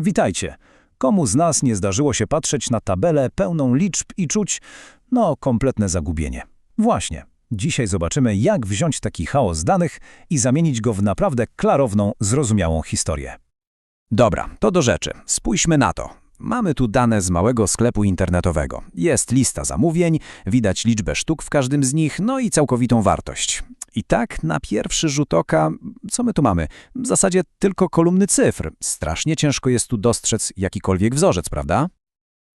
Witajcie. Komu z nas nie zdarzyło się patrzeć na tabelę pełną liczb i czuć, no, kompletne zagubienie? Właśnie. Dzisiaj zobaczymy, jak wziąć taki chaos danych i zamienić go w naprawdę klarowną, zrozumiałą historię. Dobra, to do rzeczy. Spójrzmy na to. Mamy tu dane z małego sklepu internetowego. Jest lista zamówień, widać liczbę sztuk w każdym z nich, no i całkowitą wartość. I tak na pierwszy rzut oka, co my tu mamy? W zasadzie tylko kolumny cyfr. Strasznie ciężko jest tu dostrzec jakikolwiek wzorzec, prawda?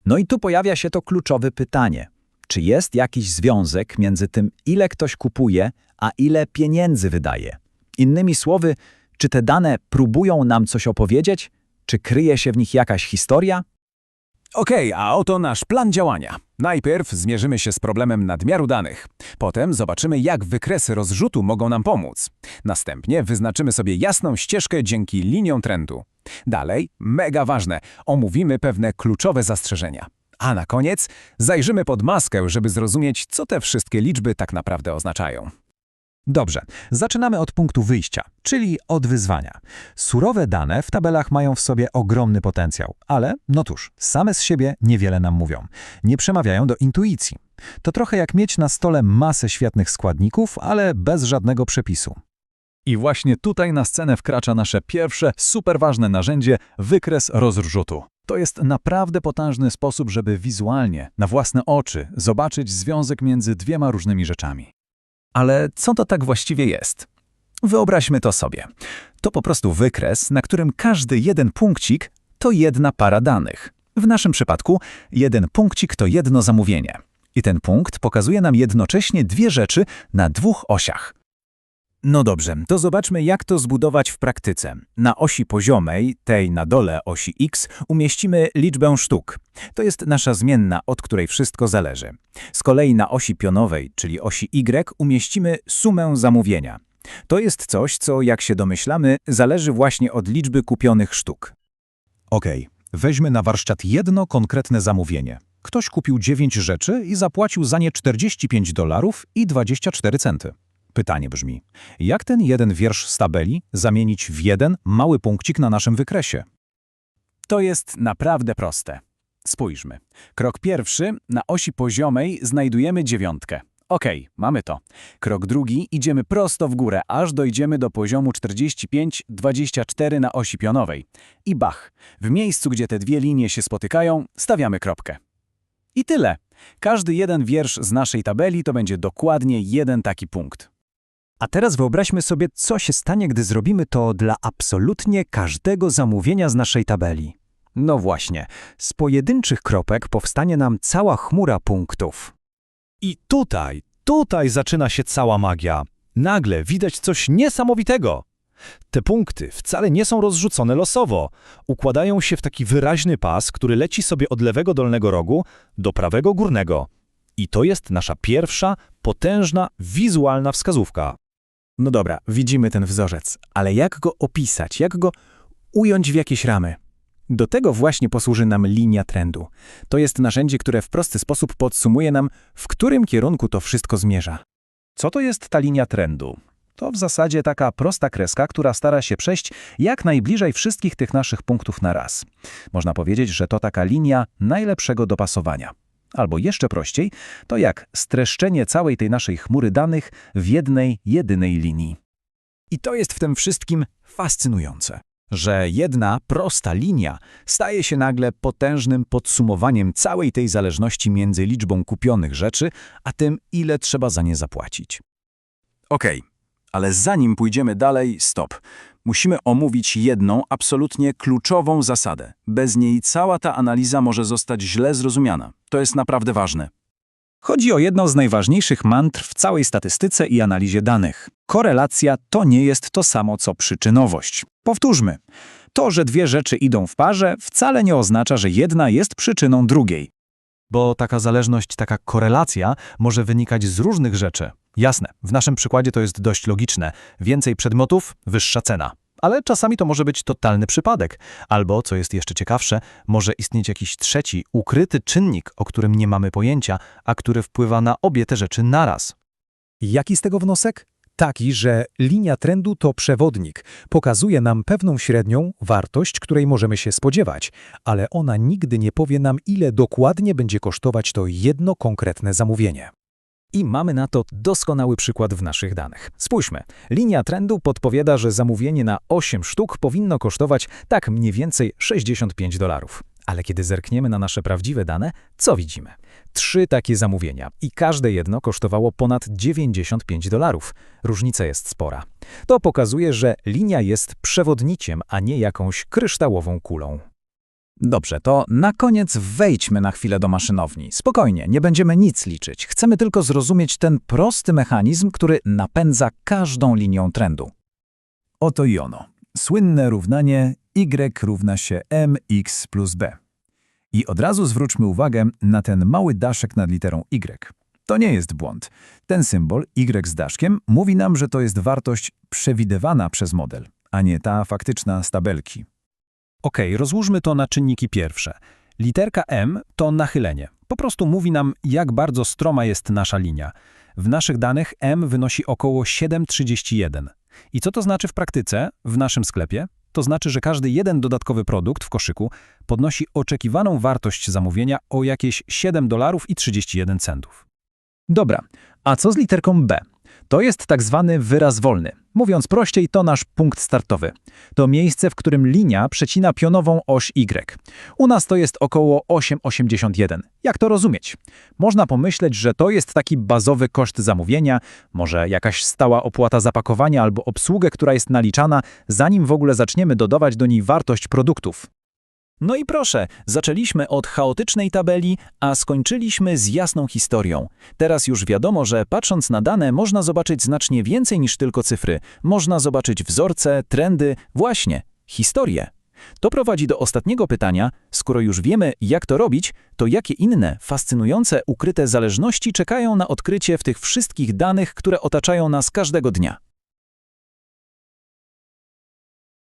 No i tu pojawia się to kluczowe pytanie. Czy jest jakiś związek między tym, ile ktoś kupuje, a ile pieniędzy wydaje? Innymi słowy, czy te dane próbują nam coś opowiedzieć? Czy kryje się w nich jakaś historia? Okej, a oto nasz plan działania. Najpierw zmierzymy się z problemem nadmiaru danych. Potem zobaczymy, jak wykresy rozrzutu mogą nam pomóc. Następnie wyznaczymy sobie jasną ścieżkę dzięki liniom trendu. Dalej, mega ważne, omówimy pewne kluczowe zastrzeżenia. A na koniec zajrzymy pod maskę, żeby zrozumieć, co te wszystkie liczby tak naprawdę oznaczają. Dobrze, zaczynamy od punktu wyjścia, czyli od wyzwania. Surowe dane w tabelach mają w sobie ogromny potencjał, ale, no cóż, same z siebie niewiele nam mówią. Nie przemawiają do intuicji. To trochę jak mieć na stole masę świetnych składników, ale bez żadnego przepisu. I właśnie tutaj na scenę wkracza nasze pierwsze, super ważne narzędzie – wykres rozrzutu. To jest naprawdę potężny sposób, żeby wizualnie, na własne oczy, zobaczyć związek między dwiema różnymi rzeczami. Ale co to tak właściwie jest? Wyobraźmy to sobie. To po prostu wykres, na którym każdy jeden punkcik to jedna para danych. W naszym przypadku jeden punkcik to jedno zamówienie. I ten punkt pokazuje nam jednocześnie dwie rzeczy na dwóch osiach. No dobrze, to zobaczmy, jak to zbudować w praktyce. Na osi poziomej, tej na dole osi x, umieścimy liczbę sztuk. To jest nasza zmienna, od której wszystko zależy. Z kolei na osi pionowej, czyli osi y, umieścimy sumę zamówienia. To jest coś, co, jak się domyślamy, zależy właśnie od liczby kupionych sztuk. Okej, weźmy na warsztat jedno konkretne zamówienie. Ktoś kupił 9 rzeczy i zapłacił za nie 45 dolarów i 24 centy. Pytanie brzmi, jak ten jeden wiersz z tabeli zamienić w jeden mały punkcik na naszym wykresie? To jest naprawdę proste. Spójrzmy. Krok pierwszy, na osi poziomej znajdujemy dziewiątkę. Okej, mamy to. Krok drugi, idziemy prosto w górę, aż dojdziemy do poziomu 45-24 na osi pionowej. I bach, w miejscu, gdzie te dwie linie się spotykają, stawiamy kropkę. I tyle. Każdy jeden wiersz z naszej tabeli to będzie dokładnie jeden taki punkt. A teraz wyobraźmy sobie, co się stanie, gdy zrobimy to dla absolutnie każdego zamówienia z naszej tabeli. No właśnie, z pojedynczych kropek powstanie nam cała chmura punktów. I tutaj, tutaj zaczyna się cała magia. Nagle widać coś niesamowitego. Te punkty wcale nie są rozrzucone losowo. Układają się w taki wyraźny pas, który leci sobie od lewego dolnego rogu do prawego górnego. I to jest nasza pierwsza, potężna, wizualna wskazówka. No dobra, widzimy ten wzorzec, ale jak go opisać, jak go ująć w jakieś ramy? Do tego właśnie posłuży nam linia trendu. To jest narzędzie, które w prosty sposób podsumuje nam, w którym kierunku to wszystko zmierza. Co to jest ta linia trendu? To w zasadzie taka prosta kreska, która stara się przejść jak najbliżej wszystkich tych naszych punktów na raz. Można powiedzieć, że to taka linia najlepszego dopasowania. Albo jeszcze prościej, to jak streszczenie całej tej naszej chmury danych w jednej, jedynej linii. I to jest w tym wszystkim fascynujące, że jedna prosta linia staje się nagle potężnym podsumowaniem całej tej zależności między liczbą kupionych rzeczy, a tym, ile trzeba za nie zapłacić. Okej, ale zanim pójdziemy dalej, stop. Musimy omówić jedną, absolutnie kluczową zasadę. Bez niej cała ta analiza może zostać źle zrozumiana. To jest naprawdę ważne. Chodzi o jedną z najważniejszych mantr w całej statystyce i analizie danych. Korelacja to nie jest to samo co przyczynowość. Powtórzmy. To, że dwie rzeczy idą w parze, wcale nie oznacza, że jedna jest przyczyną drugiej. Bo taka zależność, taka korelacja może wynikać z różnych rzeczy. Jasne, w naszym przykładzie to jest dość logiczne. Więcej przedmiotów, wyższa cena. Ale czasami to może być totalny przypadek. Albo, co jest jeszcze ciekawsze, może istnieć jakiś trzeci, ukryty czynnik, o którym nie mamy pojęcia, a który wpływa na obie te rzeczy naraz. Jaki z tego wniosek? Taki, że linia trendu to przewodnik. Pokazuje nam pewną średnią wartość, której możemy się spodziewać, ale ona nigdy nie powie nam, ile dokładnie będzie kosztować to jedno konkretne zamówienie. I mamy na to doskonały przykład w naszych danych. Spójrzmy. Linia trendu podpowiada, że zamówienie na 8 sztuk powinno kosztować tak mniej więcej 65 dolarów. Ale kiedy zerkniemy na nasze prawdziwe dane, co widzimy? Trzy takie zamówienia i każde jedno kosztowało ponad 95 dolarów. Różnica jest spora. To pokazuje, że linia jest przewodniciem, a nie jakąś kryształową kulą. Dobrze, to na koniec wejdźmy na chwilę do maszynowni. Spokojnie, nie będziemy nic liczyć. Chcemy tylko zrozumieć ten prosty mechanizm, który napędza każdą linią trendu. Oto i ono. Słynne równanie y równa się mx plus b. I od razu zwróćmy uwagę na ten mały daszek nad literą y. To nie jest błąd. Ten symbol y z daszkiem mówi nam, że to jest wartość przewidywana przez model, a nie ta faktyczna z tabelki. Ok, rozłóżmy to na czynniki pierwsze. Literka M to nachylenie. Po prostu mówi nam, jak bardzo stroma jest nasza linia. W naszych danych M wynosi około 7,31. I co to znaczy w praktyce, w naszym sklepie? To znaczy, że każdy jeden dodatkowy produkt w koszyku podnosi oczekiwaną wartość zamówienia o jakieś 7 dolarów i 31 centów. Dobra, a co z literką B? To jest tak zwany wyraz wolny. Mówiąc prościej, to nasz punkt startowy. To miejsce, w którym linia przecina pionową oś Y. U nas to jest około 8,81. Jak to rozumieć? Można pomyśleć, że to jest taki bazowy koszt zamówienia, może jakaś stała opłata zapakowania albo obsługę, która jest naliczana, zanim w ogóle zaczniemy dodawać do niej wartość produktów. No i proszę, zaczęliśmy od chaotycznej tabeli, a skończyliśmy z jasną historią. Teraz już wiadomo, że patrząc na dane można zobaczyć znacznie więcej niż tylko cyfry. Można zobaczyć wzorce, trendy, właśnie, historię. To prowadzi do ostatniego pytania, skoro już wiemy, jak to robić, to jakie inne, fascynujące, ukryte zależności czekają na odkrycie w tych wszystkich danych, które otaczają nas każdego dnia?